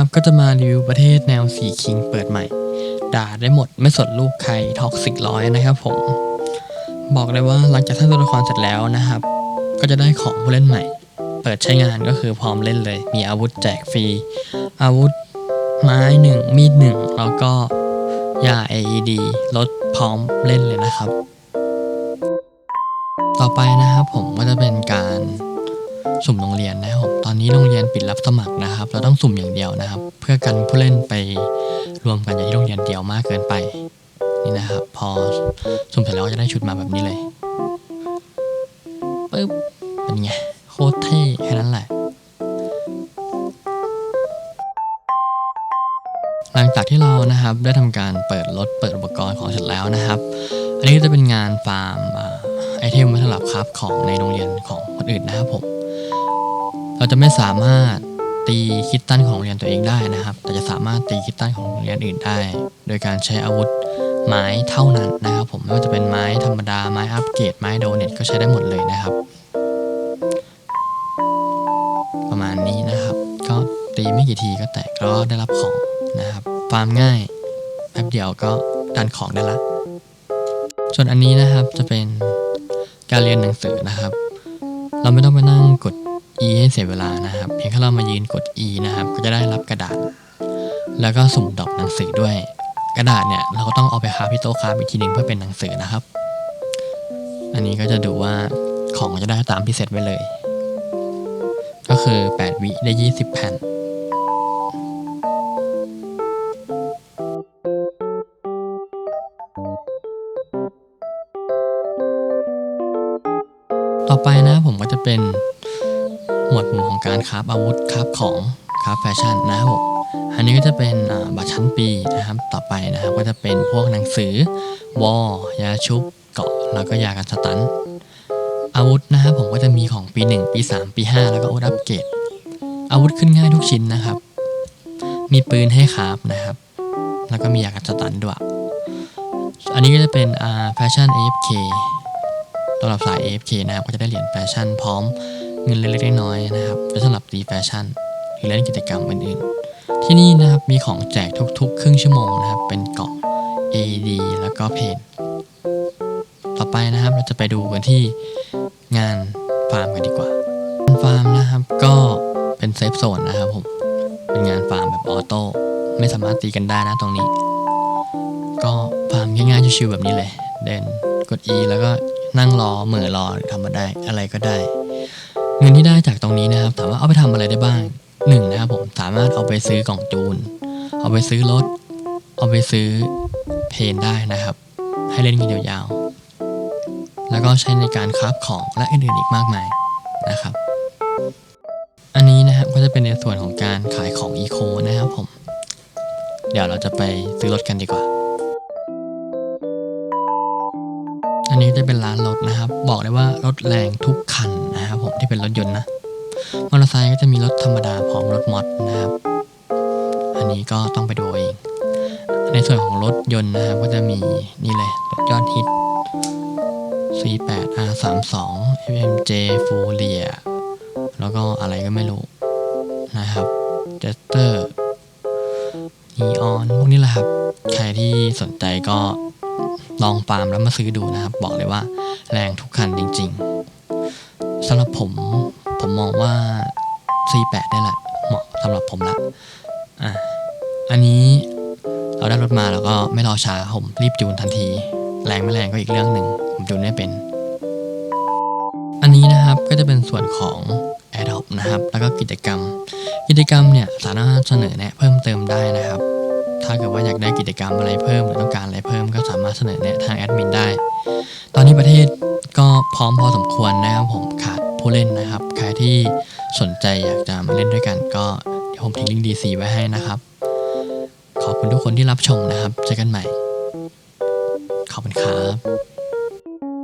นะครับ ก็จะมารีวิวประเทศแนวสีคิงเปิดใหม่ ด่าได้หมดไม่สนลูกใครท็อกซิกร้อยนะครับผม บอกเลยว่าหลังจากท่านตัวละครเสร็จแล้วนะครับ ก็จะได้ของผู้เล่นใหม่ เปิดใช้งานก็คือพร้อมเล่นเลย มีอาวุธแจกฟรี อาวุธไม้หนึ่งมีดหนึ่งแล้วก็ยา AED ลดพร้อมเล่นเลยนะครับ ต่อไปนะครับผมก็จะเป็นการ สุ่มโรงเรียนนะครับตอนนี้โรงเรียนปิดรับสมัครนะครับ เราต้องสุ่มอย่างเดียวนะครับ เพื่อกันผู้เล่นไปรวมกันอย่างที่โรงเรียนเดียวมากเกินไปนี่นะครับ พอสุ่มเสร็จแล้วก็จะได้ชุดมาแบบนี้เลยปึ๊บเป็นไงโคตรเท่แค่นั้นแหละหลังจากที่เรานะครับได้ทำการเปิดรถเปิดอุปกรณ์ของเสร็จแล้วนะครับ อันนี้ก็จะเป็นงานฟาร์มไอเทมสำหรับคราฟของในโรงเรียนของคนอื่นนะครับผม เราจะไม่สามารถตีคิตตันของโรงเรียนตัวเองได้นะครับ แต่จะสามารถตีคิตตันของโรงเรียนอื่นได้ โดยการใช้อาวุธไม้เท่านั้นนะครับ ผมไม่ว่าจะเป็นไม้ธรรมดาไม้อัปเกรดไม้โดเนตก็ใช้ได้หมดเลยนะครับ ประมาณนี้นะครับ ก็ตีไม่กี่ทีก็แตกก็ได้รับของนะครับฟาร์มง่ายแป๊บเดียวก็ดันของได้ละส่วนอันนี้นะครับจะเป็นการเรียนหนังสือนะครับ เราไม่ต้องไปนั่งกด E ให้เสียเวลานะครับ เพียงแค่เรามายืนกด E นะครับ ก็จะได้รับกระดาษ แล้วก็สุ่มดอกหนังสือด้วย กระดาษเนี่ยเราก็ต้องเอาไปคาบที่โต๊ะคาบอีกทีหนึ่งเพื่อเป็นหนังสือนะครับ อันนี้ก็จะดูว่าของจะได้ตามที่เซตไว้เลย ก็คือ 8 วิได้ 20 แผ่นต่อไปนะผมก็จะเป็น หมวดหมู่ของการคราฟอาวุธคราฟของคราฟแฟชั่นนะครับผมอันนี้ก็จะเป็นบัตรชั้นปีนะครับต่อไปนะครับก็จะเป็นพวกหนังสือวอยาชุบเกาะแล้วก็ยากันสตันอาวุธนะครับผมก็จะมีของปี 1 ปี 3 ปี 5 แล้วก็อาวุธอัปเกรดอาวุธขึ้นง่ายทุกชิ้นนะครับ มีปืนให้คราฟนะครับ แล้วก็มียากันสตันด้วย อันนี้ก็จะเป็นแฟชั่น AFK สำหรับสาย AFK นะครับก็จะได้เหรียญแฟชั่นพร้อม งินเล็กๆน้อยๆนะครับไว้สำหรับตีแฟชั่นหรือเล่นกิจกรรมอื่นๆ ที่นี่นะครับมีของแจกทุกๆ ครึ่งชั่วโมงนะครับ เป็นเกาะ AED แล้วก็เพนต่อไปนะครับเราจะไปดูกันที่งานฟาร์มกันดีกว่างานฟาร์มนะครับก็เป็นเซฟโซนนะครับผมเป็นงานฟาร์มแบบออโต้ไม่สามารถตีกันได้นะตรงนี้ ก็ฟาร์มง่ายๆชิวๆแบบนี้เลย เดินกด E แล้วก็นั่งรอเหม่อรอทำมาได้อะไรก็ได้ เงินที่ได้จากตรงนี้นะครับถามว่าเอาไปทำอะไรได้บ้างหนึ่งนะครับผมสามารถเอาไปซื้อกล่องจูน เอาไปซื้อรถ เอาไปซื้อเพนได้นะครับ ให้เล่นกันยาวๆ แล้วก็ใช้ในการคราฟของและอื่นๆอีกมากมายนะครับ อันนี้นะครับก็จะเป็นในส่วนของการขายของอีโคนะครับผม เดี๋ยวเราจะไปซื้อรถกันดีกว่า นี้จะเป็นร้านรถนะครับ บอกเลยว่ารถแรงทุกคันนะครับผมที่เป็นรถยนต์นะมอเตอร์ไซค์ก็จะมีรถธรรมดาพร้อมรถมอดนะครับ อันนี้ก็ต้องไปดูเอง ในส่วนของรถยนต์นะครับก็จะมีนี่เลยรถยอดฮิต C8 R32 FMJ f u r i a แล้วก็อะไรก็ไม่รู้นะครับ Jester Neon พวกนี้แหละครับ ใครที่สนใจก็ ลองฟาร์มแล้วมาซื้อดูนะครับ บอกเลยว่าแรงทุกคันจริงๆสำหรับผมผมมองว่า C8 นี่แหละ เหมาะสำหรับผมละอะอันนี้เราได้รถมาแล้วก็ไม่รอช้าผมรีบจูนทันที แรงไม่แรงก็อีกเรื่องหนึ่งผมจูนไม่เป็น อันนี้นะครับก็จะเป็นส่วนของ a d o p นะครับ แล้วก็กิจกรรม กิจกรรมเนี่ยสามารถเสนอแนะเพิ่มเติมได้นะครับ ถ้าเกิดว่าอยากได้กิจกรรมอะไรเพิ่มหรือต้องการอะไรเพิ่มก็สามารถเสนอแนะทางแอดมินได้ ตอนนี้ประเทศก็พร้อมพอสมควรนะครับผมขาดผู้เล่นนะครับ ใครที่สนใจอยากจะมาเล่นด้วยกันก็เดี๋ยวผมทิ้งลิงก์ดีซีไว้ให้นะครับ ขอบคุณทุกคนที่รับชมนะครับ เจอกันใหม่ ขอบคุณครับ